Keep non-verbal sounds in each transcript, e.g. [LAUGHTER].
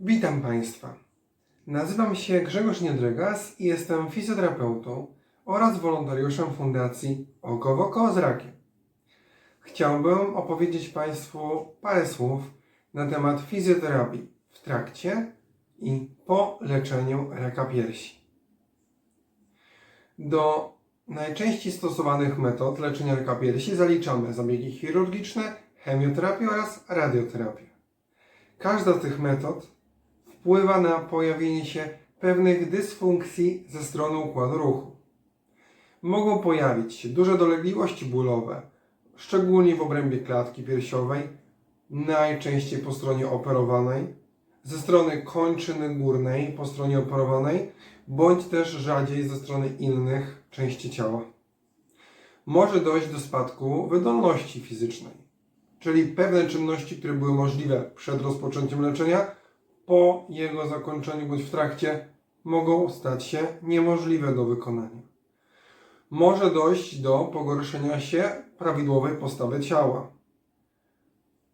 Witam Państwa. Nazywam się Grzegorz Niedregas i jestem fizjoterapeutą oraz wolontariuszem Fundacji Oko w Oko z Rakiem. Chciałbym opowiedzieć Państwu parę słów na temat fizjoterapii w trakcie i po leczeniu raka piersi. Do najczęściej stosowanych metod leczenia raka piersi zaliczamy zabiegi chirurgiczne, chemioterapię oraz radioterapię. Każda z tych metod wpływa na pojawienie się pewnych dysfunkcji ze strony układu ruchu. Mogą pojawić się duże dolegliwości bólowe, szczególnie w obrębie klatki piersiowej, najczęściej po stronie operowanej, ze strony kończyny górnej po stronie operowanej, bądź też rzadziej ze strony innych części ciała. Może dojść do spadku wydolności fizycznej, czyli pewne czynności, które były możliwe przed rozpoczęciem leczenia, po jego zakończeniu bądź w trakcie mogą stać się niemożliwe do wykonania. Może dojść do pogorszenia się prawidłowej postawy ciała.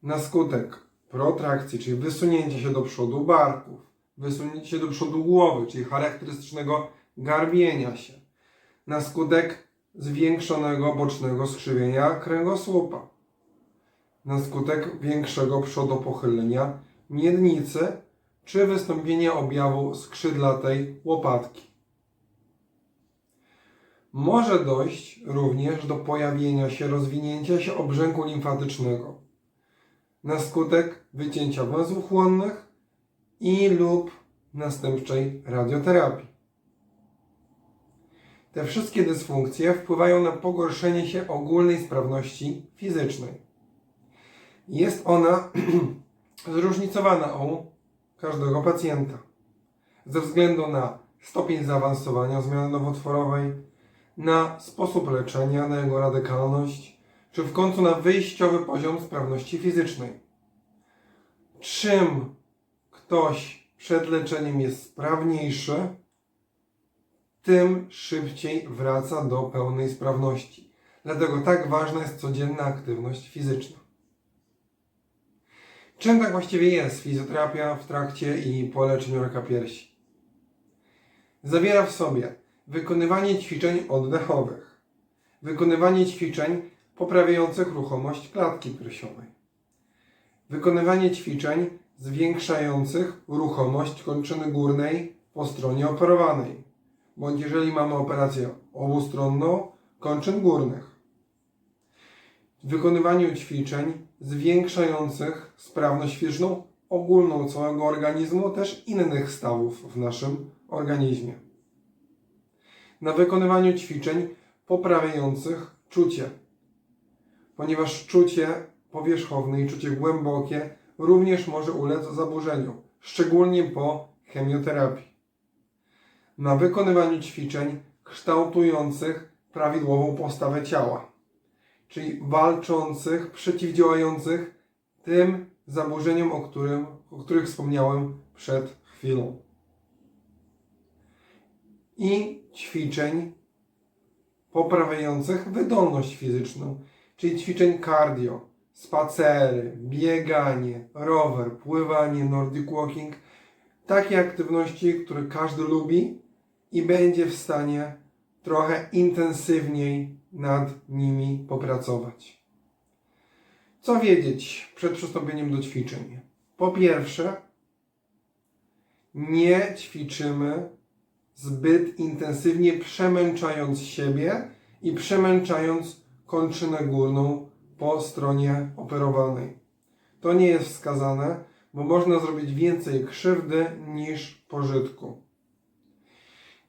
Na skutek protrakcji, czyli wysunięcia się do przodu barków, wysunięcia się do przodu głowy, czyli charakterystycznego garbienia się, na skutek zwiększonego bocznego skrzywienia kręgosłupa, na skutek większego przodopochylenia miednicy czy wystąpienia objawu skrzydlatej łopatki. Może dojść również do pojawienia się rozwinięcia się obrzęku limfatycznego na skutek wycięcia węzłów chłonnych i lub następczej radioterapii. Te wszystkie dysfunkcje wpływają na pogorszenie się ogólnej sprawności fizycznej. Jest ona [CLEARS THROAT] zróżnicowana u każdego pacjenta ze względu na stopień zaawansowania zmiany nowotworowej, na sposób leczenia, na jego radykalność, czy w końcu na wyjściowy poziom sprawności fizycznej. Czym ktoś przed leczeniem jest sprawniejszy, tym szybciej wraca do pełnej sprawności. Dlatego tak ważna jest codzienna aktywność fizyczna. Czym tak właściwie jest fizjoterapia w trakcie i po leczeniu raka piersi? Zawiera w sobie wykonywanie ćwiczeń oddechowych, wykonywanie ćwiczeń poprawiających ruchomość klatki piersiowej, wykonywanie ćwiczeń zwiększających ruchomość kończyny górnej po stronie operowanej, bądź jeżeli mamy operację obustronną, kończyn górnych, wykonywaniu ćwiczeń zwiększających sprawność fizyczną ogólną całego organizmu, też innych stawów w naszym organizmie. Na wykonywaniu ćwiczeń poprawiających czucie, ponieważ czucie powierzchowne i czucie głębokie również może ulec zaburzeniu, szczególnie po chemioterapii. Na wykonywaniu ćwiczeń kształtujących prawidłową postawę ciała czyli walczących, przeciwdziałających tym zaburzeniom, o, którym, o których wspomniałem przed chwilą. I ćwiczeń poprawiających wydolność fizyczną, czyli ćwiczeń cardio, spacery, bieganie, rower, pływanie, nordic walking, takie aktywności, które każdy lubi i będzie w stanie trochę intensywniej nad nimi popracować. Co wiedzieć przed przystąpieniem do ćwiczeń? Po pierwsze, nie ćwiczymy zbyt intensywnie, przemęczając siebie i przemęczając kończynę górną po stronie operowanej. To nie jest wskazane, bo można zrobić więcej krzywdy niż pożytku.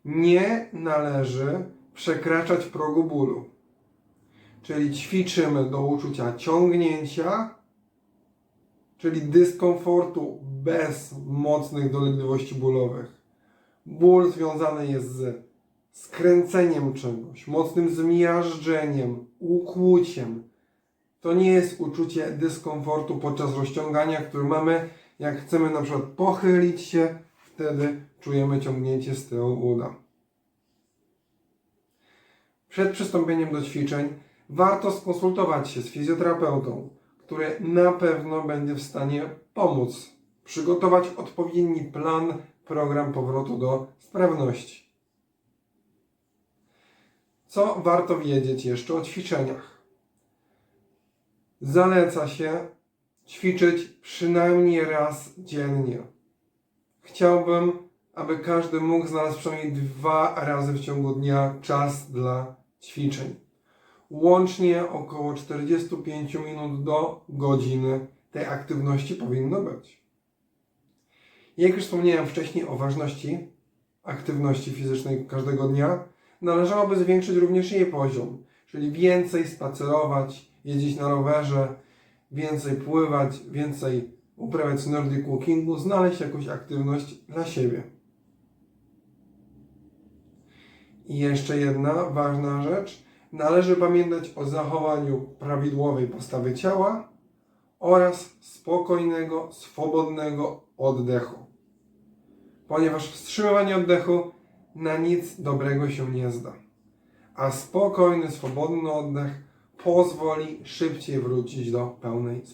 Nie należy przekraczać progu bólu. Czyli ćwiczymy do uczucia ciągnięcia, czyli dyskomfortu bez mocnych dolegliwości bólowych. Ból związany jest z skręceniem czegoś, mocnym zmiażdżeniem, ukłuciem. To nie jest uczucie dyskomfortu podczas rozciągania, które mamy, jak chcemy na przykład pochylić się, wtedy czujemy ciągnięcie z tyłu uda. Przed przystąpieniem do ćwiczeń warto skonsultować się z fizjoterapeutą, który na pewno będzie w stanie pomóc przygotować odpowiedni plan, program powrotu do sprawności. Co warto wiedzieć jeszcze o ćwiczeniach? Zaleca się ćwiczyć przynajmniej raz dziennie. Chciałbym, aby każdy mógł znaleźć przynajmniej dwa razy w ciągu dnia czas dla ćwiczeń. Łącznie około 45 minut do godziny tej aktywności powinno być. Jak już wspomniałem wcześniej o ważności aktywności fizycznej każdego dnia, należałoby zwiększyć również jej poziom, czyli więcej spacerować, jeździć na rowerze, więcej pływać, więcej uprawiać nordic walkingu, znaleźć jakąś aktywność dla siebie. I jeszcze jedna ważna rzecz. Należy pamiętać o zachowaniu prawidłowej postawy ciała oraz spokojnego, swobodnego oddechu. Ponieważ wstrzymywanie oddechu na nic dobrego się nie zda. A spokojny, swobodny oddech pozwoli szybciej wrócić do pełnej sprawności.